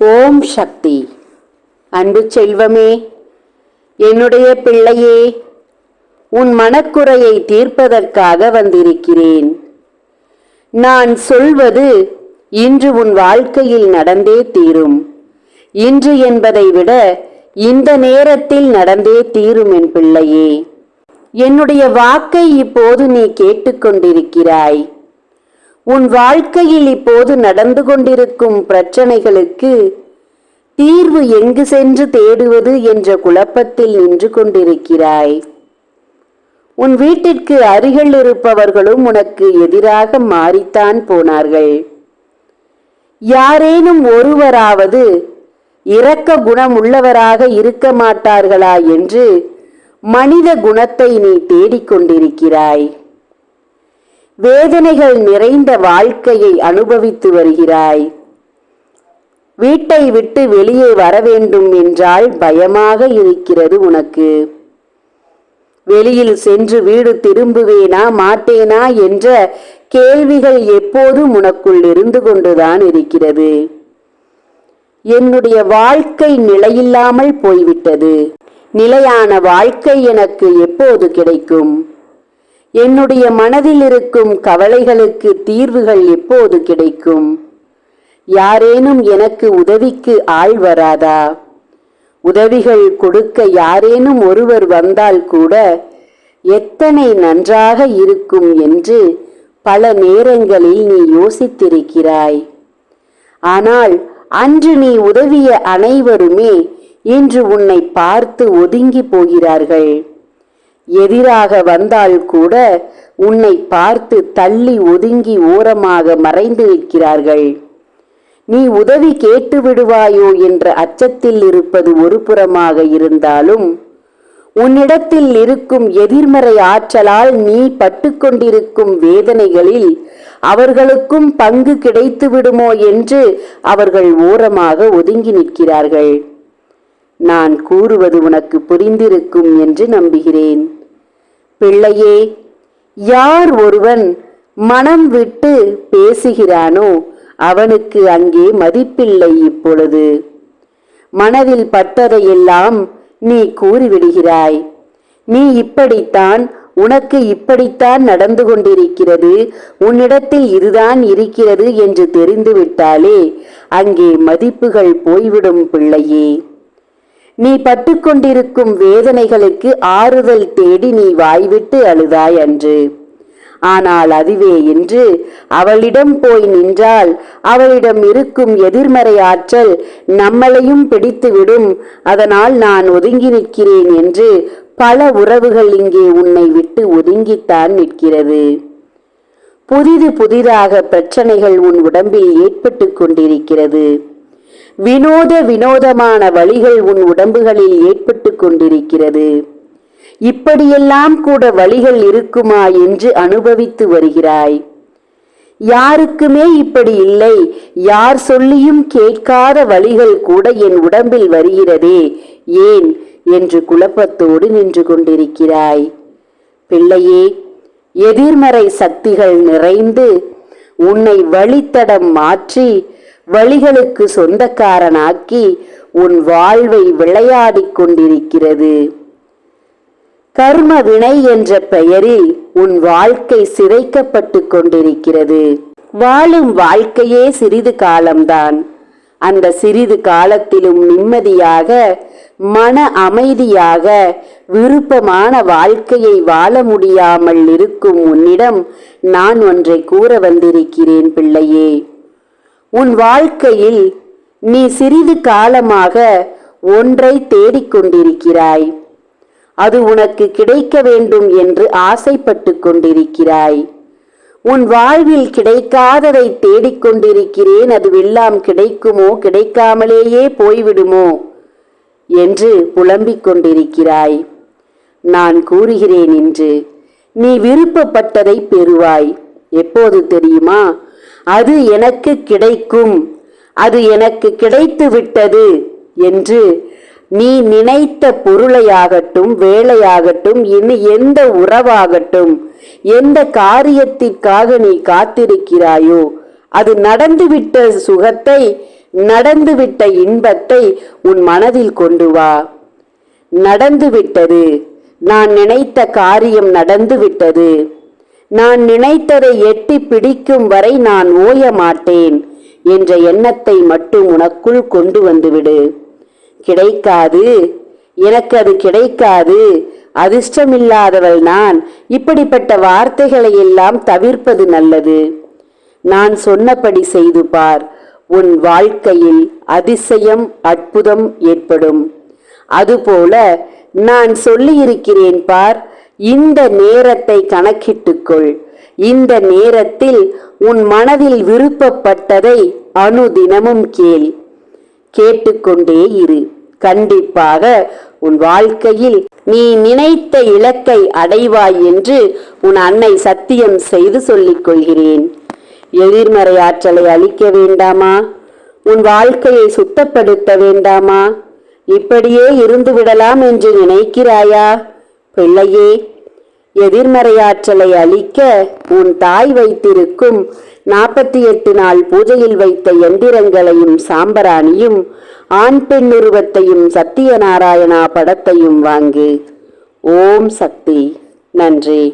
ஓம் சக்தி. அன்பு செல்வமே என்னுடைய பிள்ளையே உன் மனக்குறையை தீர்ப்பதற்காக வந்திருக்கிறேன். நான் சொல்வது இன்று உன் வாழ்க்கையில் நடந்தே தீரும். இன்று என்பதை விட இந்த நேரத்தில் நடந்தே தீரும் என் பிள்ளையே. என்னுடைய வாக்கை இப்போது நீ கேட்டுக்கொண்டிருக்கிறாய். உன் வாழ்க்கையில் இப்போது நடந்து கொண்டிருக்கும் பிரச்சனைகளுக்கு தீர்வு எங்கு சென்று தேடுவது என்ற குழப்பத்தில் நின்று கொண்டிருக்கிறாய். உன் வீட்டிற்கு அருகில் இருப்பவர்களும் உனக்கு எதிராக மாறித்தான் போனார்கள். யாரேனும் ஒருவராவது இரக்க குணம் உள்ளவராக இருக்க மாட்டார்களா என்று மனித குணத்தை நீ தேடிக்கொண்டிருக்கிறாய். வேதனைகள் நிறைந்த வாழ்க்கையை அனுபவித்து வருகிறாய். வீட்டை விட்டு வெளியே வர வேண்டும் என்றால் பயமாக இருக்கிறது உனக்கு. வெளியில் சென்று வீடு திரும்புவேனா மாட்டேனா என்ற கேள்விகள் எப்போதும் உனக்குள் இருந்து கொண்டுதான் இருக்கிறது. என்னுடைய வாழ்க்கை நிலையில்லாமல் போய்விட்டது. நிலையான வாழ்க்கை எனக்கு எப்போது கிடைக்கும்? என்னுடைய மனதில் இருக்கும் கவலைகளுக்கு தீர்வுகள் எப்போது கிடைக்கும்? யாரேனும் எனக்கு உதவிக்கு ஆள் வராதா? உதவிகள் கொடுக்க யாரேனும் ஒருவர் வந்தால் கூட எத்தனை நன்றாக இருக்கும் என்று பல நேரங்களில் நீ யோசித்திருக்கிறாய். ஆனால் அன்று நீ உதவிய அனைவருமே இன்று உன்னை பார்த்து ஒதுங்கி போகிறார்கள். எதிராக வந்தால் கூட உன்னை பார்த்து தள்ளி ஒதுங்கி ஓரமாக மறைந்து நிற்கிறார்கள். நீ உதவி கேட்டு விடுவாயோ என்ற அச்சத்தில் இருப்பது ஒரு புறமாக இருந்தாலும் உன்னிடத்தில் இருக்கும் எதிர்மறை ஆற்றலால் நீ பட்டுக்கொண்டிருக்கும் வேதனைகளில் அவர்களுக்கும் பங்கு கிடைத்து விடுமோ என்று அவர்கள் ஓரமாக ஒதுங்கி நிற்கிறார்கள். நான் கூறுவது உனக்கு புரிந்திருக்கும் என்று நம்புகிறேன். பிள்ளையே யார் ஒருவன் மனம் விட்டு பேசுகிறானோ அவனுக்கு அங்கே மதிப்பில்லை இப்பொழுது. மனதில் பட்டதையெல்லாம் நீ கூறிவிடுகிறாய். நீ இப்படித்தான் உனக்கு இப்படித்தான் நடந்து கொண்டிருக்கிறது உன்னிடத்தில் இதுதான் இருக்கிறது என்று தெரிந்துவிட்டாலே அங்கே மதிப்புகள் போய்விடும் பிள்ளையே. நீ பட்டுக்கொண்டிருக்கும் வேதனைகளுக்கு ஆறுதல் தேடி நீ வாய்விட்டு அழுதாய் அன்று. ஆனால் அதுவே என்று அவளிடம் போய் நின்றால் அவளிடம் இருக்கும் எதிர்மறை ஆற்றல் நம்மளையும் பிடித்துவிடும். அதனால் நான் ஒதுங்கி நிற்கிறேன் என்று பல உறவுகள் இங்கே உன்னை விட்டு ஒதுங்கித்தான் நிற்கிறது. புதிது புதிதாக பிரச்சனைகள் உன் உடம்பில் ஏற்பட்டு கொண்டிருக்கிறது. வினோத வினோதமான வழிகள் உன் உடம்புகளில் ஏற்பட்டு கொண்டிருக்கிறது. இப்படியெல்லாம் கூட வழிகள் இருக்குமா என்று அனுபவித்து வருகிறாய். யாருக்குமே இப்படி இல்லை. யார் சொல்லியும் கேட்காத வழிகள் கூட என் உடம்பில் வருகிறதே. ஏன்? என்று குழப்பத்தோடு நின்று கொண்டிருக்கிறாய். பிள்ளையே எதிர்மறை சக்திகள் நிறைந்து உன்னை வழித்தடம் மாற்றி வழிகளுக்கு சொந்தக்காரனாக்கி உன் வாழ்வை விளையாடிக் கொண்டிருக்கிறது. கர்ம வினை என்ற பெயரில் உன் வாழ்க்கை சிதைக்கப்பட்டு கொண்டிருக்கிறது. வாழும் வாழ்க்கையே சிறிது காலம்தான். அந்த சிறிது காலத்திலும் நிம்மதியாக மன அமைதியாக விருப்பமான வாழ்க்கையை வாழ முடியாமல் இருக்கும் உன்னிடம் நான் ஒன்றை கூற வந்திருக்கிறேன் பிள்ளையே. உன் வாழ்க்கையில் நீ சிறிது காலமாக ஒன்றை தேடிக்கொண்டிருக்கிறாய். அது உனக்கு கிடைக்க வேண்டும் என்று ஆசைப்பட்டு கொண்டிருக்கிறாய். உன் வாழ்வில் கிடைக்காததை தேடிக்கொண்டிருக்கிறேன். அதுவெல்லாம் கிடைக்குமோ கிடைக்காமலேயே போய்விடுமோ என்று புலம்பிக் கொண்டிருக்கிறாய். நான் கூறுகிறேன் என்று நீ விருப்பப்பட்டதை பெறுவாய். எப்போது தெரியுமா? அது எனக்கு கிடைக்கும். அது எனக்கு கிடைத்து விட்டது என்று நீ நினைத்த பொருளையாகட்டும் வேலையாகட்டும் இனி எந்த உறவாகட்டும் எந்த காரியத்திற்காக நீ காத்திருக்கிறாயோ அது நடந்துவிட்ட சுகத்தை நடந்துவிட்ட இன்பத்தை உன் மனதில் கொண்டு வா. நடந்துவிட்டது. நான் நினைத்த காரியம் நடந்துவிட்டது. நான் நினைத்ததை எட்டி பிடிக்கும் வரை நான் ஓய மாட்டேன் என்ற எண்ணத்தை மட்டும் உனக்குள் கொண்டு வந்துவிடு. கிடைக்காது. எனக்கு அது கிடைக்காது. அதிர்ஷ்டமில்லாதவள் நான். இப்படிப்பட்ட வார்த்தைகளை எல்லாம் தவிர்ப்பது நல்லது. நான் சொன்னபடி செய்து பார். உன் வாழ்க்கையில் அதிசயம் அற்புதம் ஏற்படும். அதுபோல நான் சொல்லியிருக்கிறேன் பார். இந்த நேரத்தை கணக்கிட்டுக்கொள். இந்த நேரத்தில் உன் மனதில் விருப்பப்பட்டதை அனுதினமும் கேள். கேட்டுக்கொண்டே இரு. கண்டிப்பாக உன் வாழ்க்கையில் நீ நினைத்த இலக்கை அடைவாய் என்று உன் அன்னை சத்தியம் செய்து சொல்லிக் கொள்கிறேன். எதிர்மறை ஆற்றலை அழிக்க வேண்டாமா? உன் வாழ்க்கையை சுத்தப்படுத்த வேண்டாமா? இப்படியே இருந்து விடலாம் என்று நினைக்கிறாயா? பிள்ளையே எதிர்மறையாற்றலை அழிக்க உன் தாய் வைத்திருக்கும் நாற்பத்தி எட்டு நாள் பூஜையில் வைத்த எந்திரங்களையும் சாம்பராணியும் ஆண் பெண் உருவத்தையும் சத்தியநாராயணா படத்தையும் வாங்கு. ஓம் சக்தி. நன்றி.